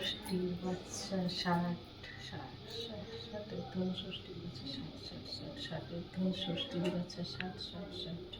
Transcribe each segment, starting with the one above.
ষষ্ঠী বাচ্চা ষাট ষাট ষাট ষাটের ধন ষষ্ঠী বাচ্চা ষাট ষাট ষাট ষাটের ধন ষষ্ঠী বাচ্চা ষাট ষাট ষাট।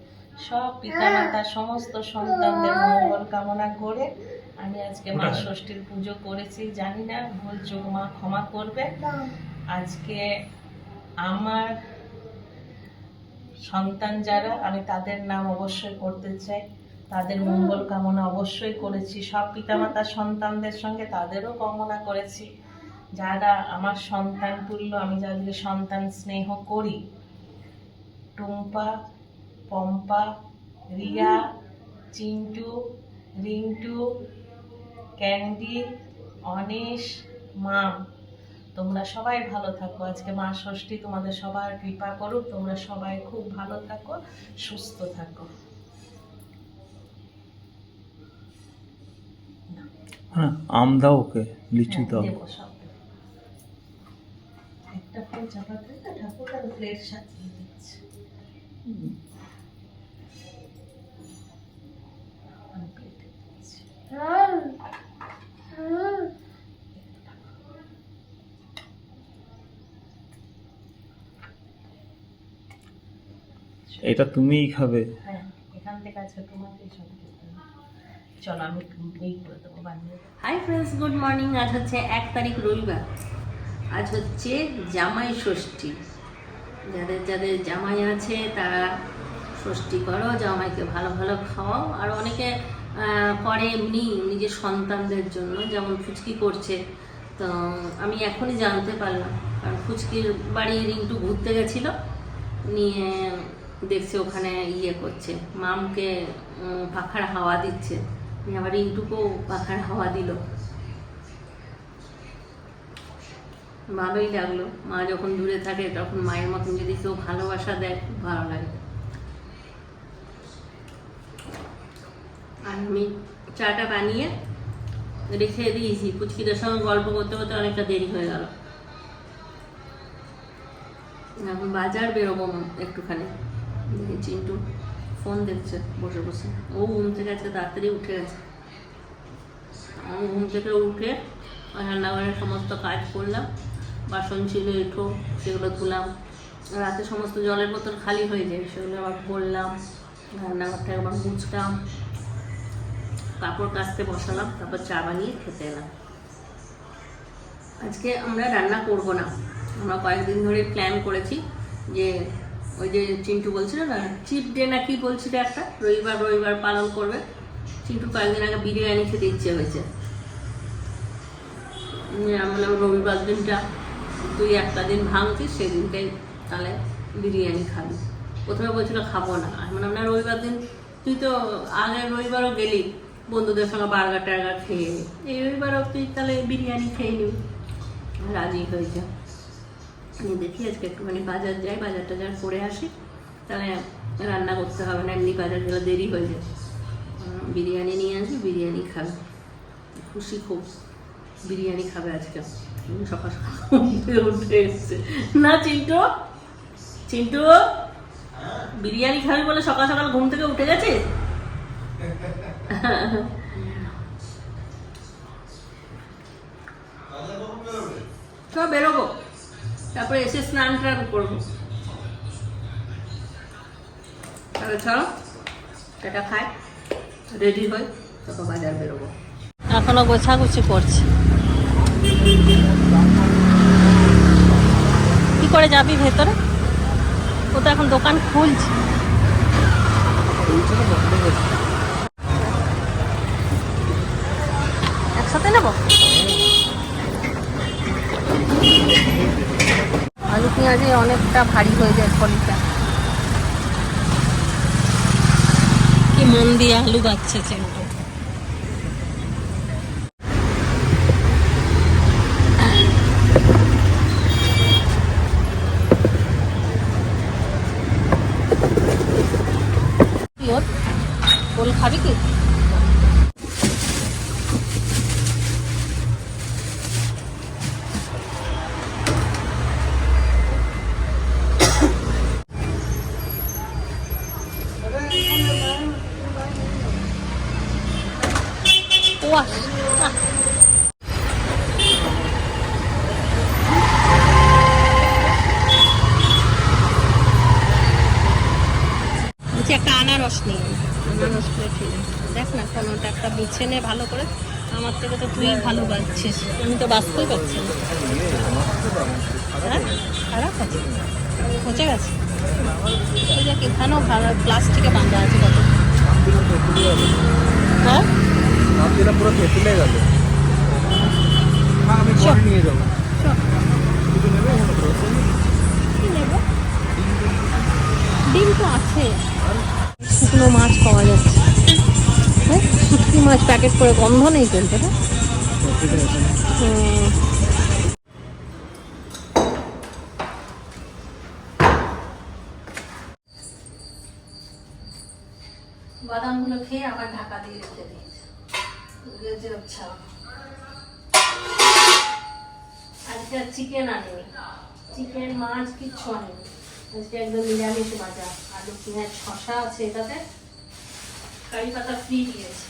সব পিতামাতা সমস্ত সন্তানদের মঙ্গল কামনা করে আমি আজকে মা ষষ্ঠীর পুজো করেছি জানি না ভুল চোখ মা ক্ষমা করবে। আজকে আমার সন্তান যারা আমি তাদের নাম অবশ্যই করতে চাই। তাদের মঙ্গল কামনা অবশ্যই করেছি। সব পিতামাতার সন্তানদের সঙ্গে তাদেরও কামনা করেছি। যারা আমার সন্তান তুল্য আমি যাদেরকে সন্তান স্নেহ করি টুম্পা পম্পা রিয়া চিন্টু রিন্টু ক্যান্ডি অনিশ মাম। তোমরা সবাই ভালো থাকো। আজকে মা ষষ্ঠী তোমাদের সবার কৃপা করুক। তোমরা সবাই খুব ভালো থাকো সুস্থ থাকো। হ্যাঁ আম দাও ওকে লিচু দাও। সব। দেবো। একটা ফুল চাপাতে ঠাকুর আর প্লেট সাজিয়ে দিচ্ছে। এটা তুমিই খাবে। হ্যাঁ এখান থেকে তোমাকেই সব চলো আমি এই করে দেবো বানিয়ে হাই ফ্রেন্ডস গুড মর্নিং আজ হচ্ছে এক তারিখ রবিবার। আজ হচ্ছে জামাই ষষ্ঠী। যাদের যাদের জামাই আছে তারা ষষ্ঠী করো জামাইকে ভালো ভালো খাওয়াও। আর অনেকে করে এমনি নিজের সন্তানদের জন্য যেমন ফুচকি করছে, তো আমি এখনই জানতে পারলাম। কারণ ফুচকির বাড়ি রিন্টু ঘুরতে গেছিল, নিয়ে দেখছে ওখানে ইয়ে করছে, মামকে পাখার হাওয়া দিচ্ছে। আবার রিন্টুকেও পাখার হাওয়া দিল। ভালোই লাগল। মা যখন দূরে থাকে তখন মায়ের মতন যদি কেউ ভালোবাসা দেয়, খুব ভালো লাগে। আর আমি চাটা বানিয়ে রেখে দিয়েছি। পুচকিদের সঙ্গে গল্প করতে করতে অনেকটা দেরি হয়ে গেল। এখন বাজার বেরোবো একটুখানি। দেখি চিন্টু ফোন দেখছে বসে বসে। ও ঘুম থেকে আজকে তাড়াতাড়ি উঠে গেছে। আমি ঘুম থেকে উঠে রান্নাঘরের সমস্ত কাজ করলাম। বাসন ছিল, এঁঠো, সেগুলো ধুলাম। রাতে সমস্ত জলের বোতল খালি হয়ে যায়, সেগুলো আবার ভরলাম। রান্নাঘরটা একবার মুছলাম। কাপড় কাচতে বসালাম তারপর চা বানিয়ে খেতে এলাম। আজকে আমরা রান্না করব না। আমরা কয়েকদিন ধরে প্ল্যান করেছি যে ওই যে চিন্টু বলছিল না চিপ ডে না কি বলছিল একটা রবিবার রবিবার পালন করবে। চিন্টু কয়েকদিন আগে বিরিয়ানি খেতে ইচ্ছে হয়েছে। উম, আমি বললাম রবিবার দিনটা তুই একটা দিন ভাঙছিস সেদিনটাই তাহলে বিরিয়ানি খাবি। প্রথমে বলছিল খাব না। আমি বললাম না রবিবার দিন তুই তো আগের রবিবারও গেলি বন্ধুদের সঙ্গে বার্গার টার্গার খেয়ে এলি। এই রবিবারও তুই তাহলে বিরিয়ানি খেয়ে নিবি রাজি হয়েছে। আমি দেখি আজকে একটুখানি বাজার যাই বাজার টাজার করে আসি, তাহলে রান্না করতে হবে না, এমনি বাজার গেলে দেরি হয়ে যায়। বিরিয়ানি নিয়ে আসবি বিরিয়ানি খাবে। খুশি খুব, বিরিয়ানি খাবে আজকে। সকাল সকাল উঠে এসছে। না, চিন্টু? চিন্টু? বিরিয়ানি খাবি বলে সকাল সকাল ঘুম থেকে উঠে গেছে সব বেরোবো। তারপরে এসে স্নান টান করব। তাহলে চলো এটা খাই। রেডি হই, তারপর বাজার বেরোবো। এখনও গোছাগুছি করছি। কি করে যাবি ভেতরে? ও তো এখন দোকান খুলছে। নেব? আলু পেঁয়াজে অনেকটা ভারী হয়ে যায় ফলিটা। কি মন দিয়ে আলু বাচ্ছে চেনটা খাবি কি ওয়াশ বলছি একটা আনারস নিয়ে নে। আনারস প্লেট দেখ না কোনোটা একটা বেছে নে ভালো করে আমার থেকে তো তুই ভালো বাজছিস আমি তো বাঁচতেই পারছি হ্যাঁ? খারাপ আছে? পচে গেছে? ওই এখানেও খারাপ প্লাস্টিকে বাঁধা আছে কত। হ্যাঁ? পুরো তেঁতুলে গেল। আমি নিয়ে যাব। ডিম তো আছে। শুকনো মাছ পাওয়া শুটকি মাছ প্যাকেট করে গন্ধ নেই চলছে না। বাদামগুলো খেয়ে আবার ঢাকা দিয়ে রেখে আজকে চিকেন চিকেন মাছ আজকে একদম নিরামিষ আলু, পেঁয়াজ শশা আছে এটাতে। কারি পাতা ফ্রি দিয়েছে।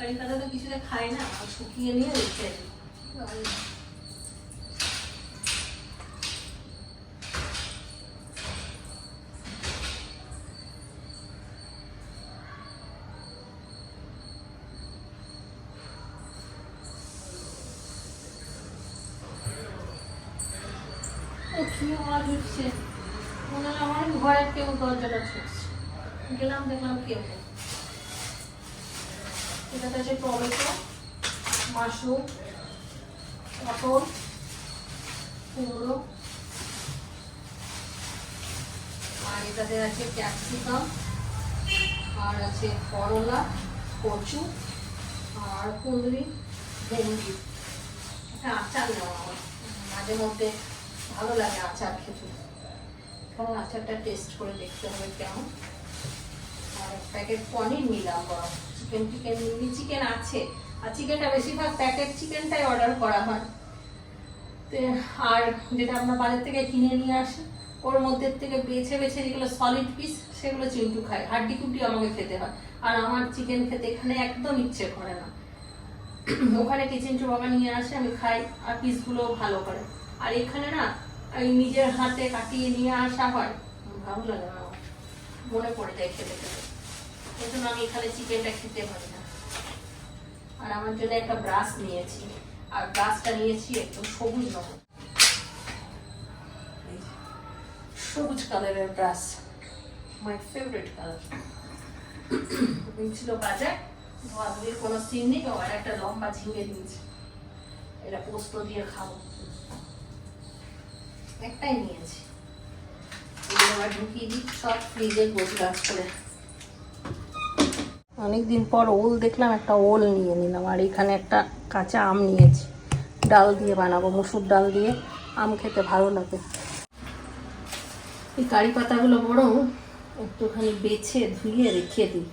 কারি পাতা তো কিছুতে খায় না শুকিয়ে নিয়ে রেখে দিই ও কি আওয়াজ হচ্ছে মনে হয় আমার ঘরের কেউ দরজাটা ছুটছে গেলাম দেখলাম কেউ নেই এটাতে আছে টমেটো মাশরুম পটল কুমড়ো আর এটাতে আছে ক্যাপসিকাম, আর আছে করলা, কচু, আর কুঁদরি, ভেন্ডি। একটা আচার নেওয়া আমার মাঝে মধ্যে ভালো লাগে আচার খেতে। কারণ আচারটা টেস্ট করে দেখতে হবে কেমন। আর প্যাকেট পনির নিলাম বা চিকেন টিকেন নিলি চিকেন আছে। আর চিকেনটা বেশিরভাগ প্যাকেট চিকেনটাই অর্ডার করা হয়। আর যেটা আমরা বাজার থেকে কিনে নিয়ে আসি ওর মধ্যে থেকে বেছে বেছে যেগুলো সলিড পিস সেগুলো চিন্টু খায়। হাড্ডি কুটি আমাকে খেতে হয়। আর আমার চিকেন খেতে এখানে একদম ইচ্ছে করে না। ওখানে কিচেন বাবা নিয়ে আসে, আমি খাই, আর পিসগুলো ভালো করে। আর এখানে না, আমি নিজের হাতে কাটিয়ে নিয়ে আসা হয়। ভালো লাগে না আমার। মনে পড়ে যায় খেতে খেতে। এই জন্য আমি এখানে চিকেনটা খেতে পারি না। আর আমার জন্য একটা ব্রাশ নিয়েছি। আর ব্রাশটা নিয়েছি একদম সবুজ রকম সবুজ কালারের ব্রাশ মাই ফেভারিট কালার ছিল বাজার। কোনো সিন নেই আর একটা লম্বা ঝিঙে দিয়েছে। এটা পোস্ত দিয়ে খাব। একটাই নিয়েছি। আবার ঢুকিয়ে দিই, সব ফ্রিজে গোছ গাছ করে। অনেকদিন পর ওল দেখলাম, একটা ওল নিয়ে নিলাম, আর এখানে একটা কাঁচা আম নিয়েছি। ডাল দিয়ে বানাবো, মসুর ডাল দিয়ে। আম খেতে ভালো লাগে। এই কারি পাতাগুলো বরং একটুখানি বেছে, ধুয়ে রেখে দিই।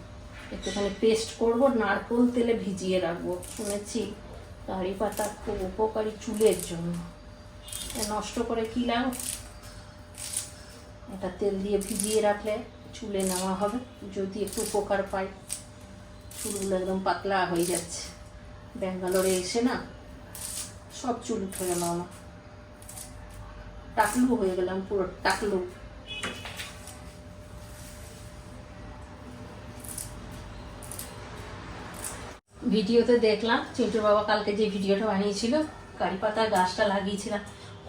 একটুখানি পেস্ট করব, নারকোল তেলে ভিজিয়ে রাখব। শুনেছি কারি পাতা খুব উপকারী চুলের জন্য। নষ্ট করে কি লাভ? এটা তেল দিয়ে ভিজিয়ে রাখলে চুলে নেওয়া হবে। যদি একটু উপকার পাই, চুলগুলো একদম পাতলা হয়ে যাচ্ছে। ব্যাঙ্গালোরে এসে না, সব চুল উঠে গেল আমার। টাকলু হয়ে গেলাম পুরো, টাকলু। ভিডিওতে দেখলাম চিন্টুর বাবা কালকে যে ভিডিওটা বানিয়েছিল কারি পাতার গাছটা লাগিয়েছিলাম।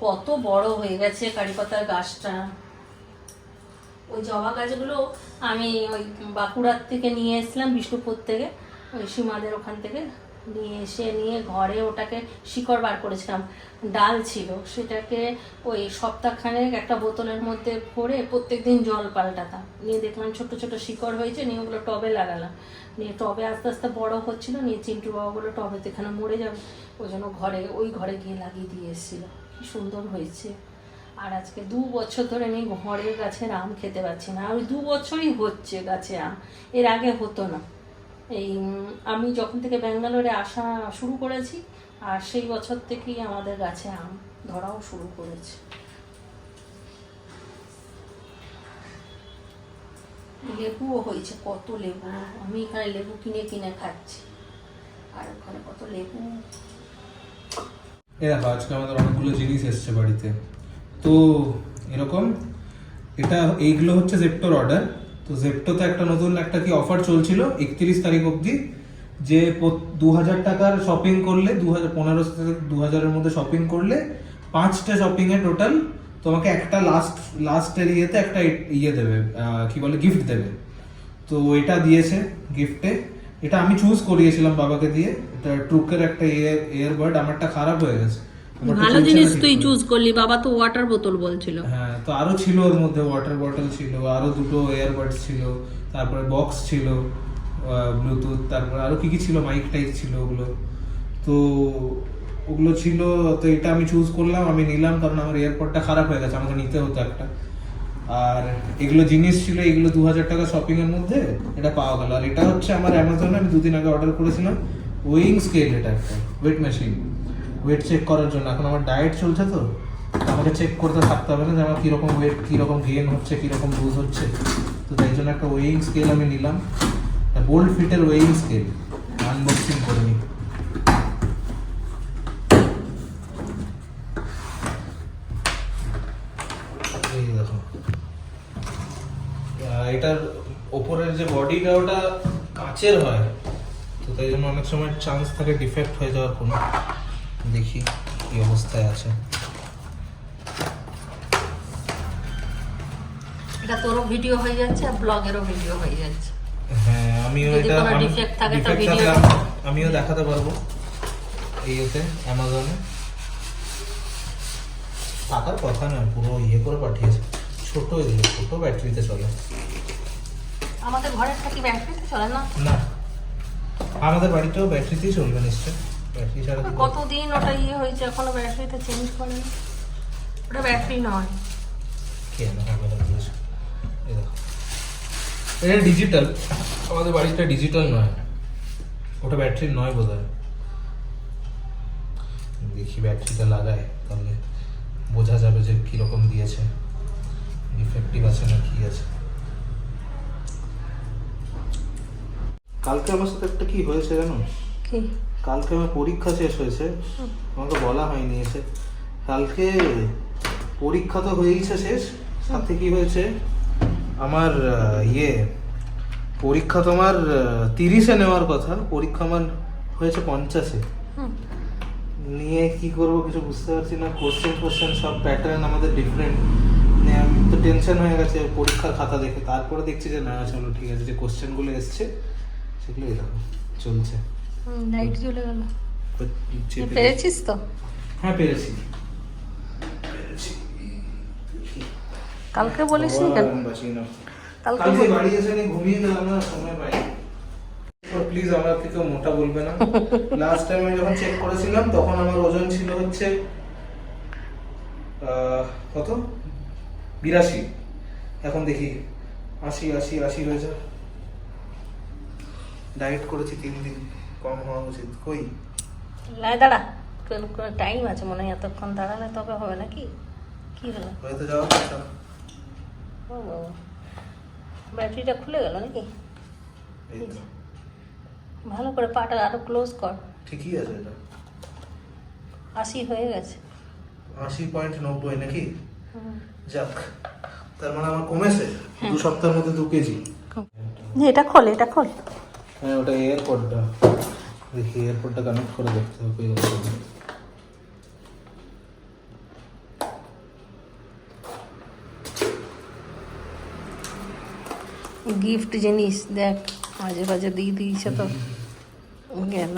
কত বড় হয়ে গেছে কারি পাতার গাছটা। ওই জবা গাছগুলো আমি ওই বাঁকুড়ার থেকে নিয়ে এসেছিলাম, বিষ্ণুপুর থেকে, ওই সীমাদের ওখান থেকে। নিয়ে এসে নিয়ে ঘরে ওটাকে শিকড় বার করেছিলাম। ডাল ছিল, সেটাকে ওই সপ্তাহখানেক একটা বোতলের মধ্যে ভরে প্রত্যেক দিন জল পাল্টাতাম। নিয়ে দেখলাম ছোট ছোট শিকড় হয়েছে, নিয়ে ওগুলো টবে লাগালাম। নিয়ে টবে আস্তে আস্তে বড় হচ্ছিল, নিয়ে চিন্টু বাবাগুলো টবে এখানে মরে যাবে। ওই জন্য ঘরে, ওই ঘরে গিয়ে লাগিয়ে দিয়ে এসেছিল। কি সুন্দর হয়েছে। আর আজকে দু বছর ধরে আমি ঘরের গাছের আম খেতে পাচ্ছি না। আর ওই দু বছরই হচ্ছে গাছে আম। এর আগে হতো না। এই আমি যখন থেকে ব্যাঙ্গালোরে আসা শুরু করেছি আর সেই বছর থেকেই আমাদের গাছে আম ধরাও শুরু করেছে। লেবুও হয়েছে কত লেবু। আমি এখানে লেবু কিনে কিনে খাচ্ছি। আর ওখানে কত লেবু। এ দেখো আজকে আমাদের অনেকগুলো জিনিস এসছে বাড়িতে। তো এরকম এটা এইগুলো হচ্ছে জেপ্টোর অর্ডার তো জেপ্টোতে একটা নতুন একটা কি অফার চলছিল একত্রিশ তারিখ অবধি, যে দু হাজার টাকার শপিং করলে দু হাজার পনেরোশো থেকে দু হাজারের মধ্যে শপিং করলে পাঁচটা শপিং এ টোটাল তোমাকে একটা লাস্ট লাস্টের ইয়েতে একটা ইয়ে দেবে কি বলে গিফট দেবে। তো এটা দিয়েছে গিফটে এটা আমি চুজ করিয়েছিলাম বাবাকে দিয়ে। এটা ট্রুকের একটা ইয়ার ইয়ারবাড আমারটা খারাপ হয়ে গেছে। ভালো জিনিস তুই চুজ করলি বাবা তো ওয়াটার বোতল বলছিল। হ্যাঁ তো আরও ছিল ওর মধ্যে ওয়াটার বটল ছিল আরও দুটো এয়ারবাডস ছিল তারপরে বক্স ছিল ব্লুটুথ তারপরে আরও কি কি ছিল মাইক টাইক ছিল ওগুলো। তো ওগুলো ছিল তো এটা আমি চুজ করলাম আমি নিলাম কারণ আমার এয়ারপডটা খারাপ হয়ে গেছে আমাকে নিতে হতো একটা। আর এগুলো জিনিস ছিল এগুলো দু হাজার টাকা শপিং এর মধ্যে এটা পাওয়া গেল। আর এটা হচ্ছে আমার অ্যামাজনে আমি দুদিন আগে অর্ডার করেছিলাম ওয়িং স্কেল এটা একটা ওয়েট মেশিন ওয়েট চেক করার জন্য। এখন আমার ডায়েট চলছে তো আমাকে চেক করতে থাকতে হবে না যে আমার কীরকম ওয়েট কীরকম গেন হচ্ছে, কীরকম লুজ হচ্ছে। তো তাই জন্য একটা ওয়েইং স্কেল আমি নিলাম। বোল্ড ফিটের ওয়েইং স্কেল আনবক্সিং করে নিই। এটার ওপরের যে বডিটা ওটা কাচের হয়। তো তাই জন্য অনেক সময় চান্স থাকে ডিফেক্ট হয়ে যাওয়ার কোনো। দেখি কি অবস্থায় আছে। এটা তোরও ভিডিও হয়ে যাচ্ছে আর ব্লগেরও ভিডিও হয়ে যাচ্ছে। হ্যাঁ আমিও এটা থাকে তো আম- আমিও দেখাতে পারব। ইয়েতে অ্যামাজনে কথা না পুরো ইয়ে করে পাঠিয়েছে। ছোট এগুলো ছোট ব্যাটারিতে চলে। আমাদের ঘরের থাকি ব্যাটারিতে চলে না? না। আমাদের বাড়িতেও ব্যাটারিতেই চলবে নিশ্চয় কতদিন ওটা ইয়ে হয়েছে? এখনও ব্যাটারিতে চেঞ্জ করেনি ওটা ব্যাটারি নয়। দেখো। এটা ডিজিটাল আমাদের বাড়িটা ডিজিটাল নয়। ওটা ব্যাটারি নয় বোধ হয় দেখি ব্যাটারিটা লাগায় তাহলে বোঝা যাবে যে কীরকম দিয়েছে। ইফেক্টিভ আছে না কি আছে। কালকে আমার সাথে একটা কি হয়েছে জানো? কি? কালকে আমার পরীক্ষা শেষ হয়েছে। আমাকে বলা হয়নি এসে। কালকে পরীক্ষা তো হয়েইছে শেষ। সাথে কি হয়েছে? আমার ইয়ে পরীক্ষা তোমার তিরিশে নেওয়ার কথা। পরীক্ষা আমার হয়েছে পঞ্চাশে। নিয়ে কি করব কিছু বুঝতে পারছি না। কোশ্চেন কোশ্চেন সব প্যাটার্ন আমাদের ডিফারেন্ট আমি তো টেনশন হয়ে গেছে পরীক্ষার খাতা দেখে। তারপরে দেখছি যে, না, চলো, ঠিক আছে, যে কোশ্চেনগুলো এসছে, সেগুলো এরকম চলছে। লাইট জ্বলে গেল। পেরেছিস তো? হ্যাঁ পেরেছি। পেরেছি। কালকে বলিস নি কেন? কালকে কালকে বাড়ি এসে ঘুমিয়ে গেলাম না সময় পাই প্লিজ আমার থেকে মোটা বলবে না। লাস্ট টাইম আমি যখন চেক করেছিলাম তখন আমার ওজন ছিল হচ্ছে আহ, কত? বিরাশি। এখন দেখি আশি আশি আশি হয়ে যা ডায়েট করেছি তিন দিন। কম হওয়া উচিত। কই? লাই দাঁড়া কোনো টাইম আছে মনে হয় এতক্ষণ দাঁড়ালে তবে হবে নাকি? কি হলো? হয়তো যাওয়া কথা ও বাবা ব্যাটারিটা খুলে গেল নাকি? ভালো করে পাটা আরও ক্লোজ কর। ঠিকই আছে এটা। আশি হয়ে গেছে। আশি পয়েন্ট নব্বই নাকি। যাক তার মানে আমার কমেছে। দু সপ্তাহের মধ্যে দু কেজি। এটা খোল এটা খোল। হ্যাঁ ওটা এয়ারপোর্টটা। দেখি এয়ারপোর্টটা কানেক্ট করে দেখতে হবে গিফট জিনিস দেখ মাঝে মাঝে দিয়ে দিয়েছে তো। গেল।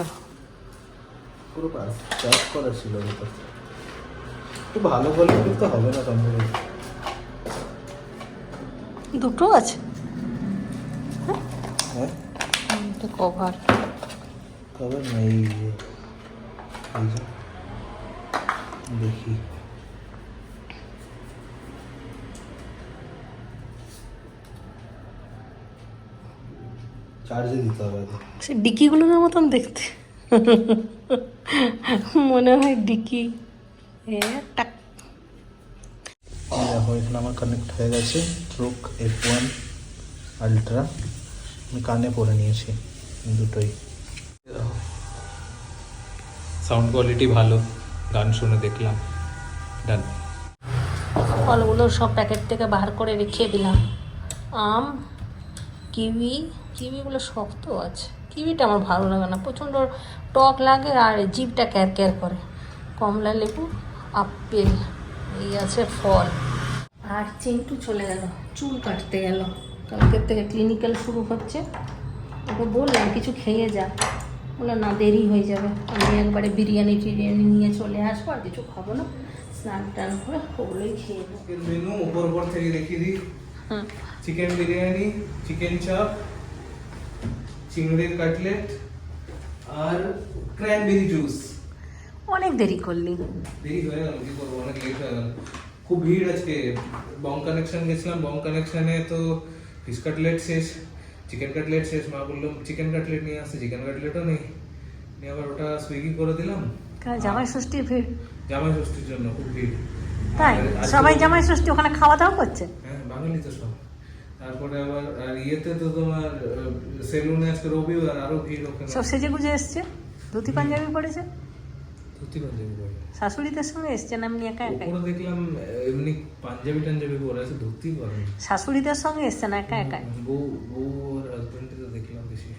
পুরো প্যাক করা ছিল ওটা। একটু ভালো কোয়ালিটির তো হবে না সম্ভবত দুটো আছে। হ্যাঁ? কভার তবে না এই যে দেখি। চার্জে দিতে হবে। সে ডিকিগুলোর মতন দেখতে। মনে হয় ডিকি। টাক। দেখো এখানে আমার কানেক্ট হয়ে গেছে রুক এফ ওয়ান আলট্রা আমি কানে পরে নিয়েছি। দুটোই। সাউন্ড কোয়ালিটি ভালো গান শুনে দেখলাম ডান ফলগুলো সব প্যাকেট থেকে বার করে রেখে দিলাম। আম কিউই কিউইগুলো শক্ত আছে। কিউইটা আমার ভালো লাগে না প্রচণ্ড টক লাগে আর জিভটা ক্যার ক্যার করে। কমলা লেবু আপেল এই আছে ফল। আর চিন্টু চলে গেল চুল কাটতে গেল। কালকের থেকে ক্লিনিক্যাল শুরু হচ্ছে। ওকে বললাম কিছু খেয়ে যা। বলল না দেরি হয়ে যাবে। আমি একবারে বিরিয়ানি টিরিয়ানি নিয়ে চলে আসব আর কিছু খাব না। স্নান টান করে ওগুলোই খেয়ে নেব। মেনু উপর উপর থেকে দেখিয়ে দিই। চিকেন বিরিয়ানি চিকেন চাপ চিংড়ির কাটলেট আর ক্র্যানবেরি জুস অনেক দেরি করলি। দেরি হয়ে গেল কি করব? অনেক লেট হয়ে গেল। খুব ভিড় আজকে। বং কানেকশন গেছিলাম। বং কানেকশনে তো ফিশ কাটলেট শেষ। চিকেন কাটলেট শেষ মা বলল চিকেন কাটলেট নিয়ে আসছে চিকেন কাটলেটও নেই। নিয়ে আবার ওটা সুইগি করে দিলাম। জামাই ষষ্ঠীর ভিড়। জামাই ষষ্ঠীর জন্য খুব ভিড়। তাই? সবাই জামাই ষষ্ঠী ওখানে খাওয়া দাওয়া করছে? হ্যাঁ বাঙালি তো সব। তারপরে আবার আর ইয়েতে তো তোমার সেলুনে আজকে রবিবার আরও ভিড় ওখানে। সব সেজে গুজে এসছে? ধুতি পাঞ্জাবি পরেছে? শাশুড়িদের সঙ্গে এসছে না একা ওপরে দেখলাম এমনি পাঞ্জাবি টাঞ্জাবি পরে আছে ধুতি পরে শাশুড়িদের সঙ্গে একা একাই? বউ বউ আর তো দেখলাম বেশি।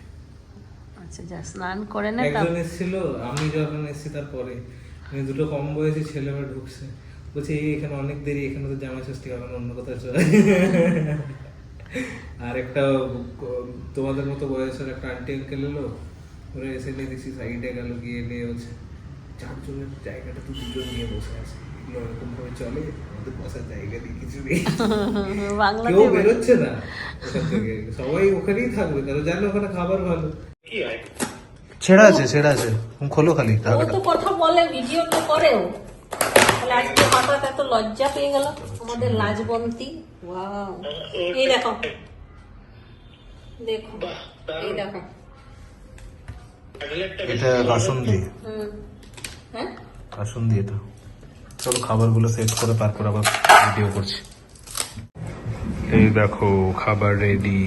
আচ্ছা যা স্নান করে নে একজন এসেছিল আমি যখন এসেছি তারপরে। মানে দুটো কম বয়সী ছেলে মেয়ে ঢুকছে। বলছে এই এখানে অনেক দেরি এখানে তো জামাই ষষ্ঠী হবে অন্য কোথাও চলে। আর একটা তোমাদের মতো বয়সের একটা আন্টি আঙ্কেল এলো। ওরা এসে নিয়ে দেখছি সাইডে গেল গিয়ে নিয়ে বলছে চারজনের জায়গাটা তো দুজন নিয়ে বসে আছে। এরকম ভাবে চলে আমাদের বসার জায়গা নেই কিছু নেই। কেউ বেরোচ্ছে না সবাই ওখানেই থাকবে কারণ জানে ওখানে খাবার ভালো। ছেড়া আছে ছেড়া আছে। খোলো খালি ও তো কথা বলে ভিডিও তো করেও তাহলে আজকে হঠাৎ এত লজ্জা পেয়ে গেল আমাদের লাজবন্তী। ওয়াও এই দেখো। দেখো। এই দেখো। এটা কাসুন্দি হুম। হ্যাঁ? কাসুন্দি এটা চলো খাবারগুলো সেট করে তারপর আবার ভিডিও করছি। এই দেখো খাবার রেডি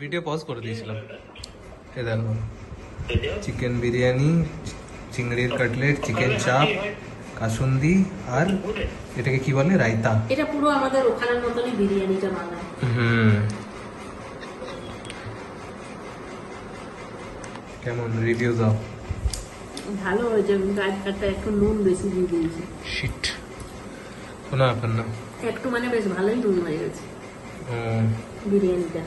ভিডিও পজ করে দিয়েছিলাম। এই দেখো চিকেন বিরিয়ানি চিংড়ির কাটলেট চিকেন চাপ কাসুন্দি আর এটাকে কি বলে? রায়তা। এটা পুরো আমাদের ওখানের মতনই বিরিয়ানিটা বানায়। হুম। কেমন রিভিউ দাও? ভালো হয়েছে গাছ কাটটা একটু নুন বেশি দিয়ে দিয়েছে। শিট কোনো ব্যাপার না। একটু মানে বেশ ভালোই নুন হয়ে গেছে। বিরিয়ানিটা।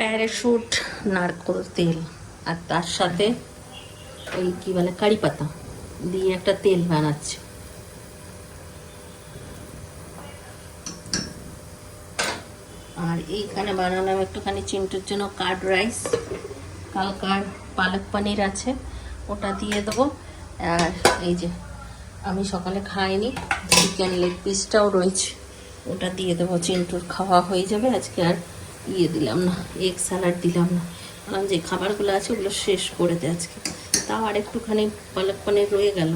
প্যারাশুট নারকোল তেল আর তার সাথে ওই কি বলে কারি পাতা দিয়ে একটা তেল বানাচ্ছে। আর এইখানে বানালাম একটুখানি চিন্টুর জন্য কার্ড রাইস। কালকার পালক পনির আছে, ওটা দিয়ে দেবো। আর এই যে, আমি সকালে খাইনি, চিকেন লেগ পিসটাও রয়েছে, ওটা দিয়ে দেবো। চিন্টুর খাওয়া হয়ে যাবে, আজকে আর ইয়ে দিলাম না, এগ স্যালাড দিলাম না। কারণ যে খাবারগুলো আছে, ওগুলো শেষ করে দে আজকে। তাও আর একটুখানি পালক পানির রয়ে গেল।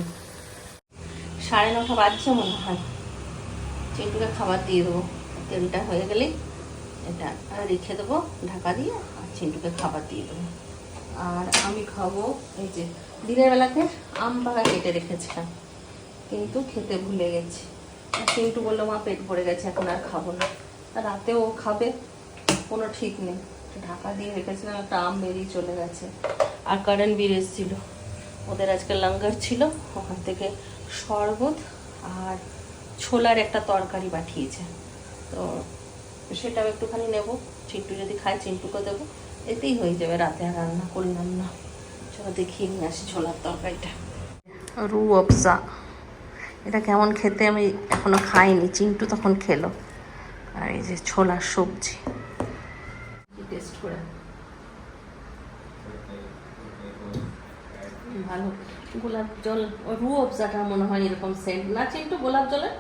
সাড়ে নটা বাজছে মনে হয়। চিন্টুকে খাবার দিয়ে দেবো। তেলটা হয়ে গেলেই এটা রেখে দেবো, ঢাকা দিয়ে, আর চিন্টুকে খাবার দিয়ে দেবো। আর আমি খাব এই যে দিনের বেলাতে আম পাকা কেটে রেখেছিলাম, কিন্তু খেতে ভুলে গেছি। চিন্টু বলল মা, পেট ভরে গেছে, এখন আর খাব না। রাতেও খাবে, কোনো ঠিক নেই। ঢাকা দিয়ে রেখেছিলাম, একটা আম বেরিয়ে চলে গেছে। আর কারেন্ট বির এসেছিল। ওদের আজকে লঙ্গার ছিল, ওখান থেকে শরবত আর ছোলার একটা তরকারি পাঠিয়েছে। তো সেটাও একটুখানি নেব, চিন্টু যদি খায়, চিন্টুকে দেবো। এতেই হয়ে যাবে রাতে আর রান্না করলাম না। চলো দেখিয়ে নিয়ে আসি ছোলার তরকারিটা। রু অফজা এটা কেমন খেতে আমি এখনও খাইনি চিন্টু তখন খেলো। আর এই যে ছোলার সবজি। টেস্ট করে ভালো। গোলাপ জল রু অফজাটা মনে হয় এরকম সেন্ট না চিন্টু গোলাপ জলের?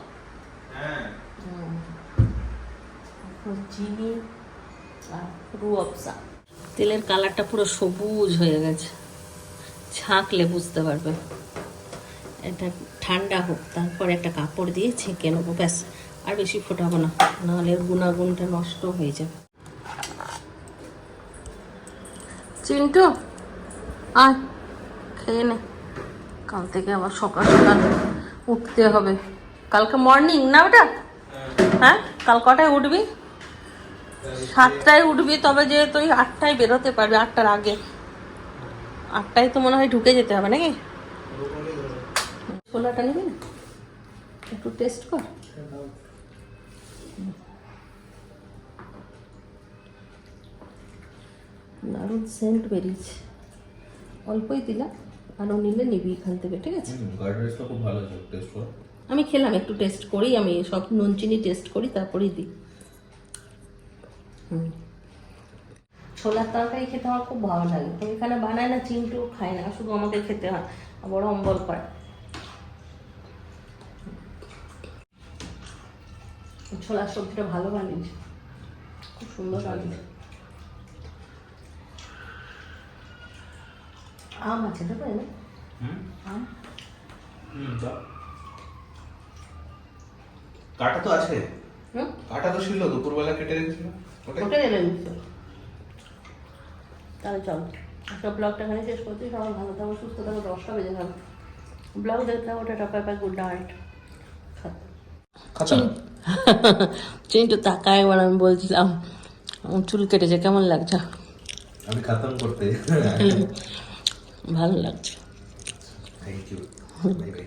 চিনি আর রু অফজা তেলের কালারটা পুরো সবুজ হয়ে গেছে। ছাঁকলে বুঝতে পারবে। এটা ঠান্ডা হোক তারপর একটা কাপড় দিয়ে ছেঁকে নেব ব্যাস। আর বেশি ফোটাবো না নাহলে গুণাগুণটা নষ্ট হয়ে যাবে। চিন্টু আয় খেয়ে নে। কাল থেকে আবার সকাল সকাল উঠতে হবে। কালকে মর্নিং না ওটা? হ্যাঁ কাল কটায় উঠবি? সাতটায় উঠবি তবে যে তুই আটটায় বেরোতে পারবি আটটার আগে। আটটায় তো মনে হয় ঢুকে যেতে হবে নাকি? ছোলাটা নিবি না? একটু টেস্ট কর। দারুণ সেন্ট বেরিয়েছে। অল্পই দিলাম আরও নিলে নিবি এখান থেকে ঠিক আছে? আমি খেলাম একটু টেস্ট করি আমি সব নুন চিনি টেস্ট করি তারপরেই দিই। ছোলার তরকারি খেতে আমার খুব ভালো লাগে। তো এখানে বানায় না চিন্টু খায় না শুধু আমাকে খেতে হয়। বড় অম্বল করে। ছোলার সবজিটা ভালো বানিয়েছে। খুব সুন্দর বানিয়েছে। আম আছে না? হুম? আম? কাটা তো আছে। কাটা তো ছিল দুপুরবেলা কেটে রেখেছিল। ওটা নেবেন নিশ্চয় তাহলে চলো। একটা ব্লগটা এখানে শেষ করছি। সবাই ভালো থাকো সুস্থ থাকো দশটা বেজে গেল। ব্লগ দেখতে থাকো টাটা গুড নাইট চিন্টু তাকায় একবার আমি বলছিলাম চুল কেটেছে কেমন লাগছে? আমি খাতাম করতে। ভালো লাগছে। Thank you bye bye